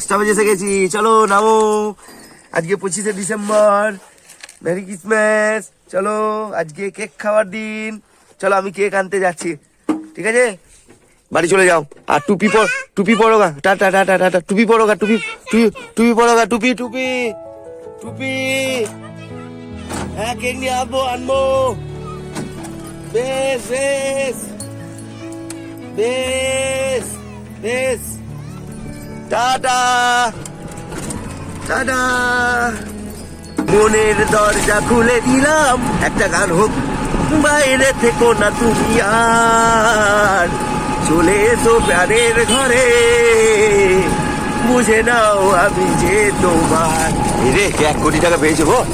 Stoppage এসে গেছি। চলো নামো। আজকে পঁচিশে ডিসেম্বর। Merry Christmas. চলো, আজকে কেক খাওয়ার দিন। চলো, আমি কেক আনতে যাচ্ছি। ঠিক আছে? বাড়ি চলে যাও। আর টুপি পর, টুপি পরো গা। টাটা টাটা টাটা টুপি পরো গা, টুপি টুপি টুপি পরো গা, টুপি টুপি টুপি। হ্যাঁ কেক নিয়ে আসব আনব। বেশ বেশ বেশ বেশ টাটা টাটা মনের দরজা খুলে দিলাম, একটা গান হোক। বাইরে থেকো না তুমি আর। চলে এসো প্যারের ঘরে। বুঝে নাও আমি যে তোমার। রে, এক কোটি টাকা পেয়েছ গো।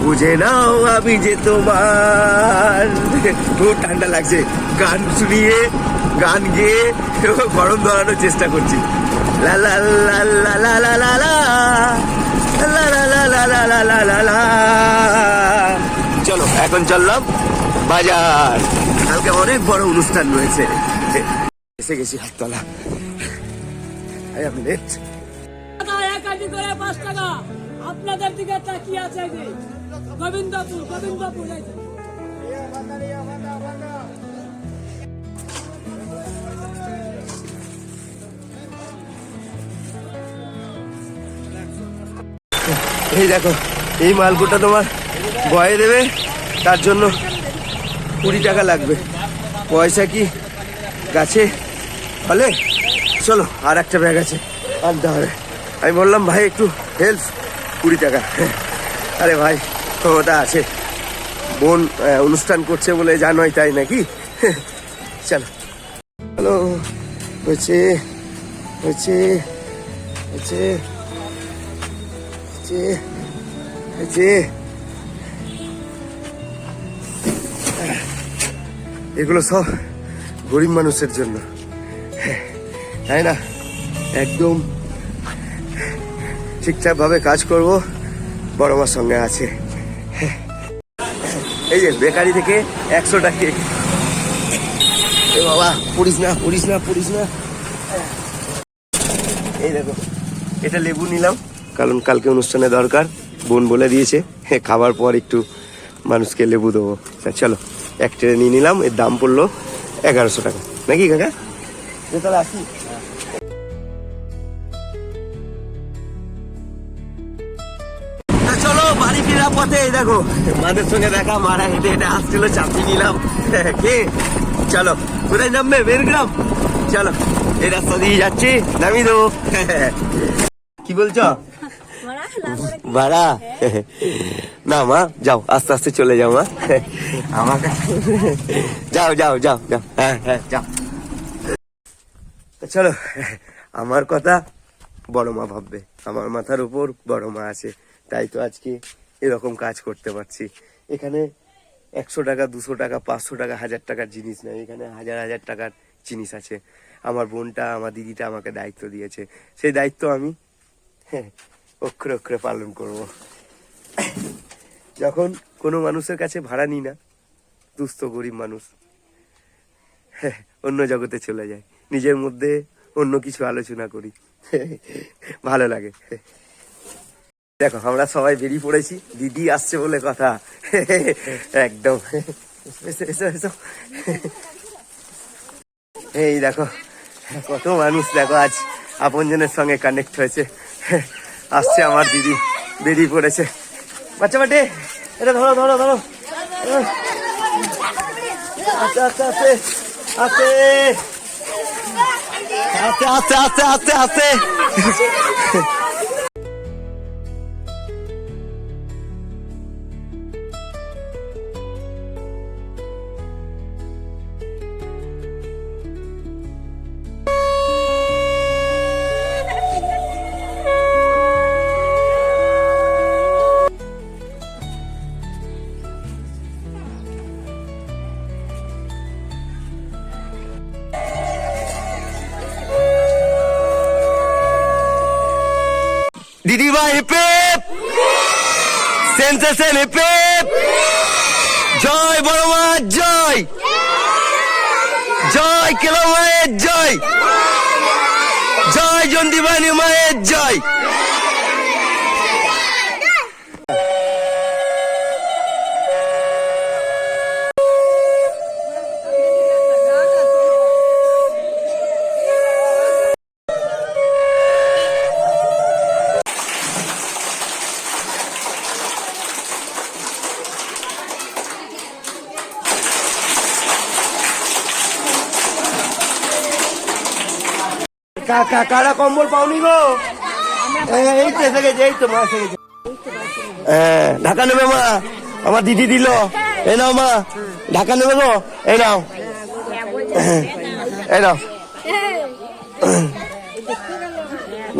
বুঝে নাও আমি যে তোমার খুব ঠান্ডা লাগছে গান শুনিয়ে গান গেয়ে গরম ধরানোর চেষ্টা করছি লা লা লা লা লা লা লা লা চলো এখন চললাম বাজার কালকে অনেক বড় অনুষ্ঠান রয়েছে এসে গেছি হাততলা আই আমি লেট করে পাঁচ টাকা আপনাদের দিকে তাকিয়ে আছে যে গোবিন্দপুর গোবিন্দপুর এই দেখো, এই মালগুটা তোমার বয়ে দেবে, তার জন্য কুড়ি টাকা লাগবে। পয়সা কি গাছে? ফলে? চলো, আর একটা ব্যাগ আছে, আনতে হবে। আমি বললাম, ভাই, একটু হেল্প কুড়ি টাকা। আরে ভাই ক্ষমতা আছে। বোন অনুষ্ঠান করছে বলে জানোই তাই নাকি? চলো। হ্যালো, হয়েছে হয়েছে হয়েছে হয়েছে হয়েছে। এগুলো সব গরিব মানুষের জন্য। তাই না? একদম ঠিকঠাক ভাবে কাজ করব, বড় মার সঙ্গে আছে। এই যে, বেকারি থেকে একশো টাকা। কেক এ বাবা, পড়িস না পড়িস না পড়িস না। এই দেখো, এটা লেবু নিলাম, কারণ কালকে অনুষ্ঠানে দরকার, বোন বলে দিয়েছে খাবার পর একটু মানুষকে লেবু দেবো। চলো, এক ট্রে নিয়ে নিলাম, এর দাম পড়ল এগারোশো টাকা। নাকি কাকা? তাহলে আসি। পথে এই দেখো মাদের সঙ্গে দেখা, মারা হেঁটে হেঁটে আসছিল চাপি নিলাম। কে? চলো, কোথায় নামবে? বেরগ্রাম চলো এই রাস্তা দিয়ে যাচ্ছি, নামিয়ে দেবো। কি বলছো? ভাড়া না মা, যাও, আস্তে আস্তে চলে যাও মা। আমার যাও যাও যাও যাও। হ্যাঁ হ্যাঁ যাও। চলো, আমার কথা বড় মা ভাববে। আমার মাথার উপর বড় মা আছে। তাই তো আজকে এরকম কাজ করতে পারছি। এখানে একশো টাকা দুশো টাকা পাঁচশো টাকা হাজার টাকার জিনিস নেই। এখানে হাজার হাজার টাকার জিনিস আছে। আমার বোনটা আমার দিদিটা আমাকে দায়িত্ব দিয়েছে। সেই দায়িত্ব আমি হ্যাঁ, অক্ষরে অক্ষরে পালন করব। যখন কোনো মানুষের কাছে ভাড়া নিই না দুস্থ গরিব মানুষ হ্যাঁ, অন্য জগতে চলে যায়। নিজের মধ্যে অন্য কিছু আলোচনা করি। ভালো লাগে। দেখো, আমরা সবাই বেরিয়ে পড়েছি। দিদি আসছে বলে কথা। একদম। এই দেখো, কত মানুষ দেখো আজ আপনজনের সঙ্গে কানেক্ট হয়েছে। আসছে আমার দিদি, বেরিয়ে পড়েছে। বাচ্চা বাটে, এটা ধরো ধরো ধরো। আস্তে আস্তে আস্তে আস্তে। আস্তে আস্তে আস্তে আস্তে আস্তে। হিপেপ সেন্সেশন হিপেপ জয় বড়মা জয় জয় কেলো মায়ের জয় জয় জন্দিবানী মায়ের জয় কারা কম্বল পাওনি গো? এই তো এসে গেছে, এই তো মা এসে গেছে। হ্যাঁ ঢাকা নেবে মা? আমার দিদি দিল। এই নাও মা, ঢাকা নেবে গো? এই নাও। এই নাও।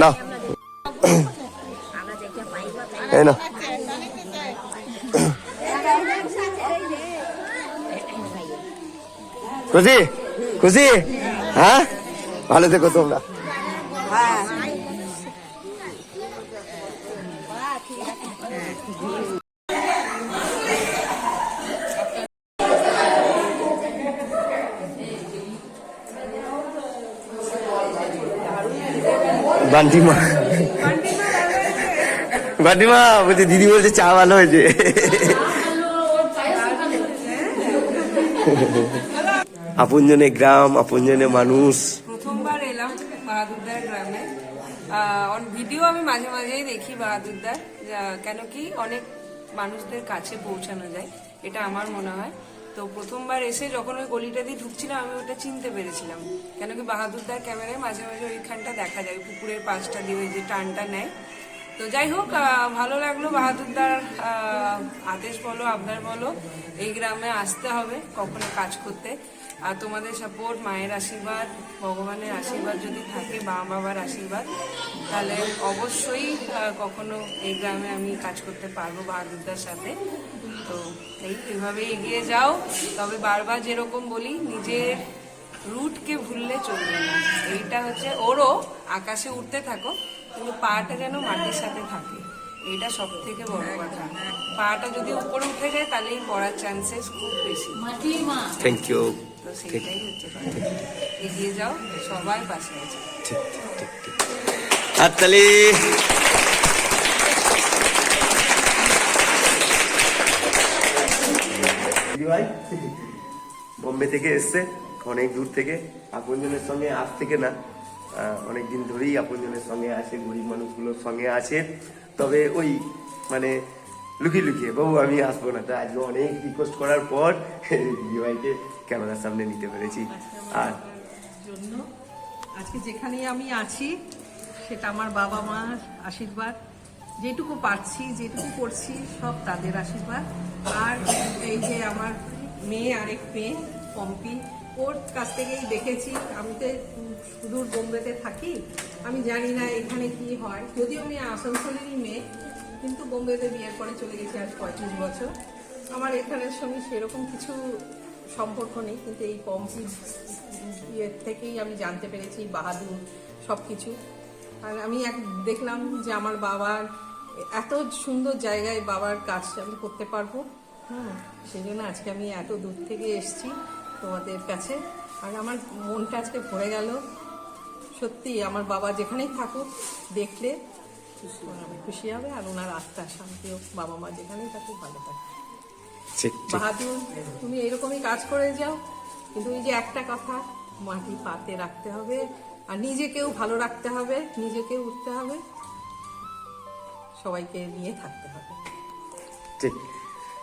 নাও। এই নাও। খুশি? খুশি? হ্যাঁ? ভালো থেকো তোমরা। বান্টিমা। বান্টিমা, বলছে, দিদি বলছে চা ভালো হয়েছে। আপনজনে গ্রাম আপন আপনজনে মানুষ। প্রথমবার এলাম বাহাদুরদার গ্রামে। ভিডিও আমি মাঝে মাঝেই দেখি বাহাদুরদার কেন কি অনেক মানুষদের কাছে পৌঁছানো যায়, এটা আমার মনে হয়। তো প্রথমবার এসে যখন ওই গলিটা দিয়ে ঢুকছিলাম, আমি ওটা চিনতে পেরেছিলাম। কেন কি বাহাদুরদার ক্যামেরায় মাঝে মাঝে ওইখানটা দেখা যায় পুকুরের পাশটা দিয়ে ওই যে টানটা নেয়। তো যাই হোক ভালো লাগল বাহাদুরদার আদেশ বলো আপনার বলো, এই গ্রামে আসতে হবে, কখনো কাজ করতে। আর তোমাদের সাপোর্ট মায়ের আশীর্বাদ ভগবানের আশীর্বাদ যদি থাকে মা বাবার আশীর্বাদ তাহলে অবশ্যই কখনো এই গ্রামে আমি কাজ করতে পারব বাহাদুরদার সাথে। তো এই এভাবে এগিয়ে যাও। তবে বারবার যেরকম বলি নিজের রুটকে ভুললে চলবে না। এইটা হচ্ছে ওরও আকাশে উঠতে থাকো কিন্তু পাটা যেন মাটির সাথে থাকে। এইটা সব থেকে বড় কথা। পাটা যদি উপরে উঠে যায় তাহলেই পড়ার চান্সেস খুব বেশি। থ্যাংক ইউ তো সেটাই হচ্ছে এগিয়ে যাও সবাই পাশে আছে। হাততালি। ভাই বোম্বে থেকে এসছে অনেক দূর থেকে। আপনজনের সঙ্গে আজ থেকে না অনেক দিন ধরেই আপনজনের সঙ্গে আছে গরিব মানুষগুলোর সঙ্গে আছে। তবে ওই মানে লুকিয়ে লুকিয়ে বাবু আমি আসব না। তো আজকে অনেক রিকোয়েস্ট করার পর দিদিভাইকে ক্যামেরার সামনে নিতে পেরেছি। আর জন্য। আজকে যেখানেই আমি আছি সেটা আমার বাবা মার আশীর্বাদ। যেটুকু পারছি যেটুকু করছি সব তাদের আশীর্বাদ। আর এই যে আমার মেয়ে আরেক মেয়ে পম্পি ওর কাছ থেকেই দেখেছি। আমি তো সুদূর বোম্বেতে থাকি। আমি জানি না এখানে কি হয়। যদিও আমি আসানসোলেরই মেয়ে কিন্তু বোম্বেতে বিয়ের পরে চলে গেছি আজ পঁয়ত্রিশ বছর। আমার এখানের সঙ্গে সেরকম কিছু সম্পর্ক নেই, কিন্তু এই পম্পি ইয়ের থেকেই আমি জানতে পেরেছি, বাহাদুর সব কিছু আর আমি এক দেখলাম যে আমার বাবার এত সুন্দর জায়গায় বাবার কাজটা আমি করতে পারব। হুম সেই জন্য আজকে আমি এত দূর থেকে এসেছি তোমাদের কাছে। আর আমার মনটা আজকে ভরে গেল। সত্যি আমার বাবা যেখানেই থাকুক, দেখলে খুশি হবে, আর ওনার আত্মা শান্তিও বাবা মা যেখানেই থাকুক, ভালো থাকে বাহাদুর তুমি এরকমই কাজ করে যাও। কিন্তু এই যে একটা কথা মাটি পাতে রাখতে হবে আর নিজেকেও ভালো রাখতে হবে নিজেকেও উঠতে হবে। সবাইকে নিয়ে থাকতে হবে। ঠিক।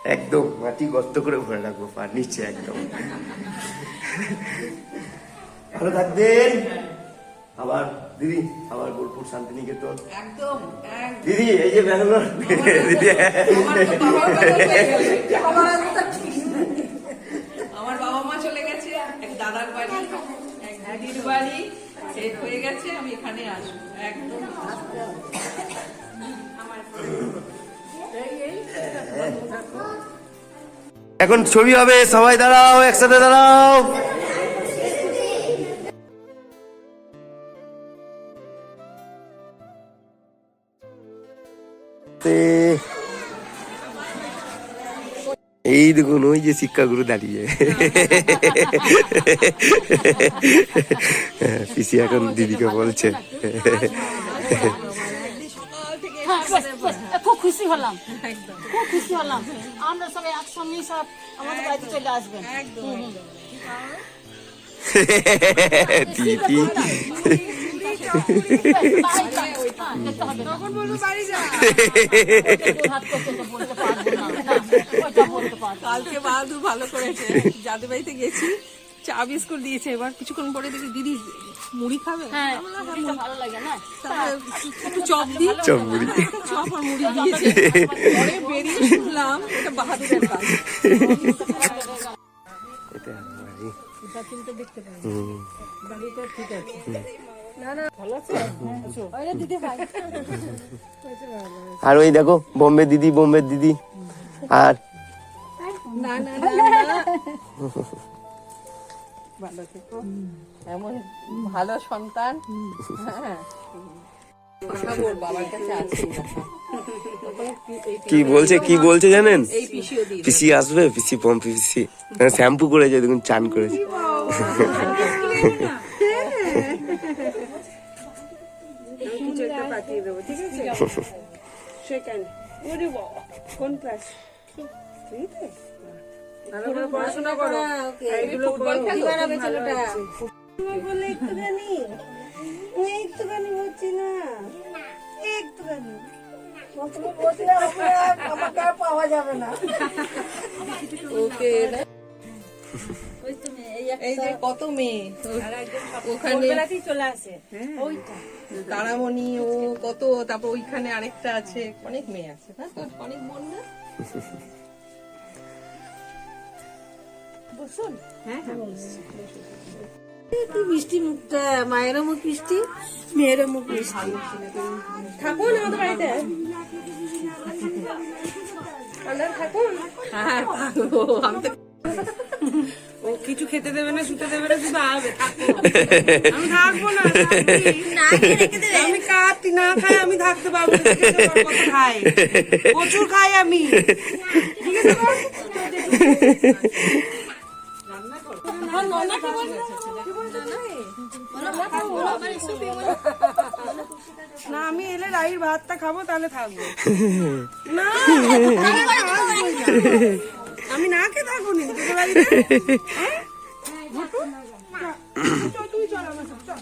একদম মাটি গর্ত করে ভরে রাখব পার নিচে একদম। ভালো থাকবেন। আবার দিদি আবার বোলপুর শান্তিনিকেতন। একদম দিদি এই যে ব্যাঙ্গালোর দিদি আমার তো বাবার কথা গেছে। আমার কথা ঠিক নেই। আমার বাবা মা চলে গেছে এক দাদার বাড়ি। এক দিদির বাড়ি। সেট হয়ে গেছে আমি এখানে আসব। একদম। এখন ছবি হবে সবাই দাঁড়াও একসাথে দাঁড়াও। এই দেখুন ওই যে শিক্ষাগুরু দাঁড়িয়ে। পিসি এখন দিদিকে বলছে। হ্যাঁ, খুব খুশি হলাম। খুব খুশি হলাম। আমরা সবাই একসঙ্গে সব আমাদের বাড়িতে চলে আসবেন। দিদি। তখন বলব বাড়ি যা। হাত করতে তো বলতে পারব না হ্যাঁ, ওটা বলতে পারব কালকে বাহাদুর ভালো করেছে। বাড়িতে গেছি চা বিস্কুট দিয়েছে এবার কিছুক্ষণ পরে দেখি দিদি মুড়ি খাবে। হ্যাঁ ভালো লাগে না? একটু চপ দিই। চপ মুড়ি। চপ আর মুড়ি দিয়েছে। পরে বেরিয়ে শুনলাম এটা বাহাদুরের কাজ। এটা বাড়ি। আর ওই দেখো বোম্বে দিদি বোম্বে দিদি। আর। ভালো এমন ভালো সন্তান। হ্যাঁ। কি বলছে কি বলছে জানেন? পিসি আসবে পিসি পম্পি পিসি। শ্যাম্পু করেছে দেখুন চান করেছে। বাবা কোন ক্লাস ভালো করে পড়াশোনা করো ফুটবল বলে একটুখানি একটুখানি হচ্ছে না একটুখানি আমাকে পাওয়া যাবে না ওকে এই যে কত মেয়ে? ওখানে চলে আসে। তারামণি ও কত তারপর ওইখানে আরেকটা আছে। অনেক মেয়ে আছে না তো অনেক বোন না? কি মিষ্টি মুখটা মায়েরও মুখ মিষ্টি মেয়েরও মুখ মিষ্টি। থাকুন আমাদের বাড়িতে। আপনারা থাকুন হ্যাঁ থাকব আমি তো ও কিছু খেতে দেবে না শুতে দেবে না শুধু আবে আমি থাকব না আমি কাটি না খাই আমি থাকতে পারব খাই প্রচুর খাই আমি। ঠিক আছে না আমি এলে রাইর ভাতটা খাব তাহলে থাকব। না আমি না খেয়ে থাকব নি হ্যাঁ? তুই চল আমার চল।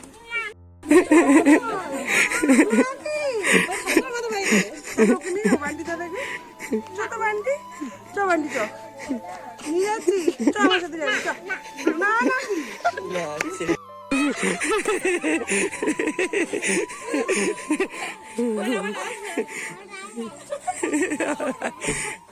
ছোট বান্টি চ বান্টি চ নিয়ে যাচ্ছি চ আমার সাথে যাবি চ না না না এরা আমাকে বান্টি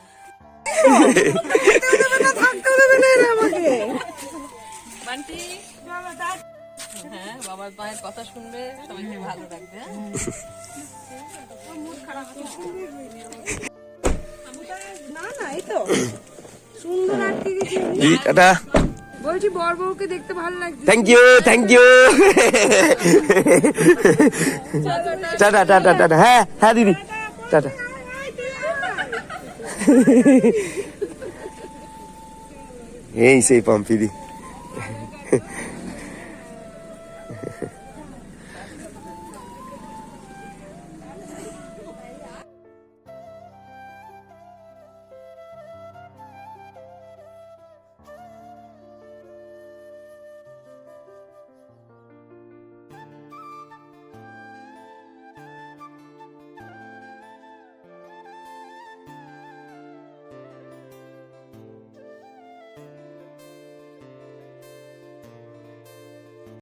বলছি বর বউকে দেখতে ভালো লাগছে thank you thank you tata tata tata. হ্যাঁ হ্যাঁ দিদি। টাটা। এই সেই পম্পিদি